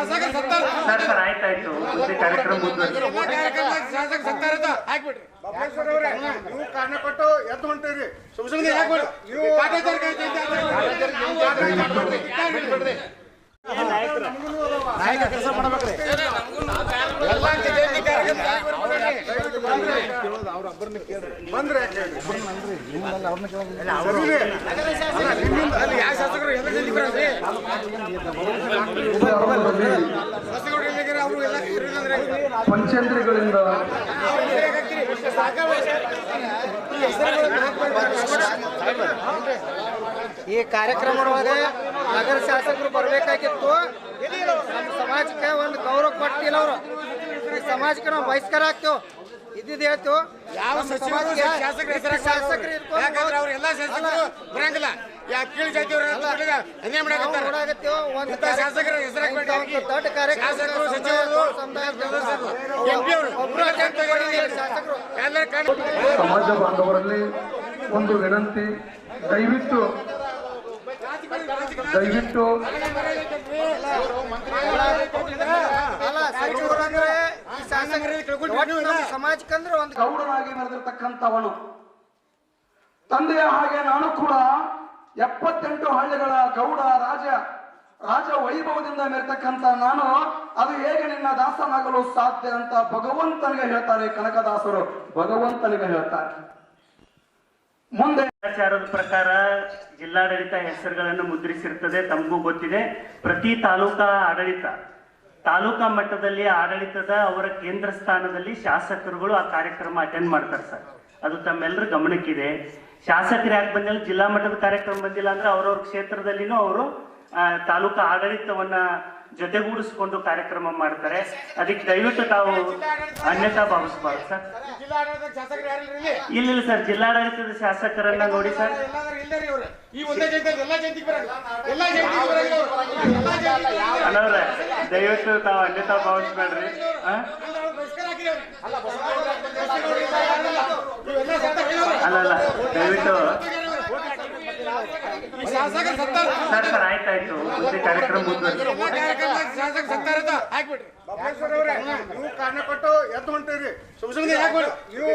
Sir sir ಆಯ್ತಾಯ್ತು. ಮತ್ತೆ ಕಾರ್ಯಕ್ರಮ ಸತ್ತಾರ ಅವರೇ ನೀವು ಕಾರಣ ಕೊಟ್ಟು ಎದ್ದು ಹೊಂಟಿರಿ. ಸುಮ್ಮನೆ ಹಾಕ್ಬಿಡ್ರಿ ನೀವು. ನಾಯಕ ಕೆಲಸ ಮಾಡ್ಬೇಕ್ರಿ. ಬಂದ್ರೆ ಯಾವ ಶಾಸಕರು ಎಲ್ಲಿದ್ದಾರೆ ಅವರು ಎಲ್ಲ ಇವ್ರು ಇಲ್ಲಂದ್ರೆ ಪಂಚೇಂದ್ರಿಗಳಿಂದ ಈ ಕಾರ್ಯಕ್ರಮ ನಗರ ಶಾಸಕರು ಬರಬೇಕಾಗಿತ್ತು. ನಮ್ಮ ಸಮಾಜಕ್ಕೆ ಒಂದು ಗೌರವ ಕೊಟ್ಟಿಲ್ಲ ಅವರು. ಈ ಸಮಾಜಕ್ಕೆ ನಾವು ಬಹಿಷ್ಕಾರ ಆಗ್ತೇವೆ. ಇದ್ದಿದ್ದು ಹೇಳ್ತೇವೆ ಯಾವ ಸಚಿವರು ಶಾಸಕರು ಶಾಸಕರು ಯಾಕಂದ್ರೆ ಅವ್ರು ಎಲ್ಲ ಶಾಸಕರು ಬರಂಗಿಲ್ಲ. ಯಾಕೆ ಕೀಳು ಜಾತಿಯವರು ಅನ್ಯಾಯ ಮಾಡಕತ್ತಾರ. ಒಂದು ಶಾಸಕರ ಹೆಸರು ದೊಡ್ಡ ಕಾರ್ಯಕ್ರಮ ಶಾಸಕರು ಸಚಿವರು ಎಂಪಿ ಅವರು ಒಬ್ರು ಶಾಸಕರು ಎಲ್ಲ ಕಾರಣ ಸಮಾಜ ಬಾಂಧವರಲ್ಲಿ ಒಂದು ವಿನಂತಿ, ದಯವಿಟ್ಟು ದಯವಿಟ್ಟು ಸಮಾಜಕ್ಕಂದ್ರೆ ಒಂದು ಗೌಡನಾಗಿ ನಡೆದಿರ್ತಕ್ಕಂಥವಳು ತಂದೆಯ ಹಾಗೆ ನಾನು ಕೂಡ ಎಪ್ಪತ್ತೆಂಟು ಹಳ್ಳಿಗಳ ಗೌಡ ರಾಜ ರಾಜ ವೈಭವದಿಂದ ಮೆರೆತಕ್ಕಂಥ ನಾನು, ಅದು ಹೇಗೆ ನಿನ್ನ ದಾಸನಾಗಲು ಸಾಧ್ಯ ಅಂತ ಭಗವಂತನಿಗೆ ಹೇಳ್ತಾರೆ ಕನಕದಾಸರು. ಭಗವಂತನಿಗೆ ಹೇಳ್ತಾರೆ. ಮುಂದೆ ಆಚಾರದ ಪ್ರಕಾರ ಜಿಲ್ಲಾಡಳಿತ ಹೆಸರುಗಳನ್ನು ಮುದ್ರಿಸಿರ್ತದೆ, ತಮಗೂ ಗೊತ್ತಿದೆ. ಪ್ರತಿ ತಾಲೂಕಾ ಆಡಳಿತ, ತಾಲೂಕಾ ಮಟ್ಟದಲ್ಲಿ ಆಡಳಿತದ ಅವರ ಕೇಂದ್ರ ಸ್ಥಾನದಲ್ಲಿ ಶಾಸಕರುಗಳು ಆ ಕಾರ್ಯಕ್ರಮ ಅಟೆಂಡ್ ಮಾಡ್ತಾರೆ ಸರ್. ಅದು ತಮ್ಮೆಲ್ಲರ ಗಮನಕ್ಕಿದೆ. ಶಾಸಕರು ಯಾಕೆ ಬಂದಿಲ್ಲ? ಜಿಲ್ಲಾ ಮಟ್ಟದ ಕಾರ್ಯಕ್ರಮ ಬಂದಿಲ್ಲ ಅಂದ್ರೆ ಅವ್ರವ್ರ ಕ್ಷೇತ್ರದಲ್ಲಿನೂ ಅವರು ತಾಲೂಕಾ ಆಡಳಿತವನ್ನ ಜೊತೆಗೂಡಿಸಿಕೊಂಡು ಕಾರ್ಯಕ್ರಮ ಮಾಡ್ತಾರೆ. ಅದಕ್ಕೆ ದಯವಿಟ್ಟು ತಾವು ಅನ್ಯತಾ ಭಾವಿಸಬಾರ್ದು, ಸರ್. ಇಲ್ಲ, ಇಲ್ಲಿ, ಸರ್. ಜಿಲ್ಲಾಡಳಿತದ ಶಾಸಕರನ್ನ ನೋಡಿ, ಸರ್. ಅಲ್ಲ. ದಯವಿಟ್ಟು ತಾವು ಅನ್ಯತಾ ಭಾವಿಸ್ಬೇಡ್ರಿ. ಅಲ್ಲ ಅಲ್ಲ, ದಯವಿಟ್ಟು ಸರ್ ಆಯ್ತಾಯ್ತು. ಮತ್ತೆ ಕಾರ್ಯಕ್ರಮ ಶಾಸಕರು ಸತ್ತಾರ ಅವರೇ ನೀವು ಕಾರಣ ಕೊಟ್ಟು ಎದ್ದು ಹೊಂಟಿರಿ. ಸುಮ್ ಸುಮ್ಮನೆ ನೀವು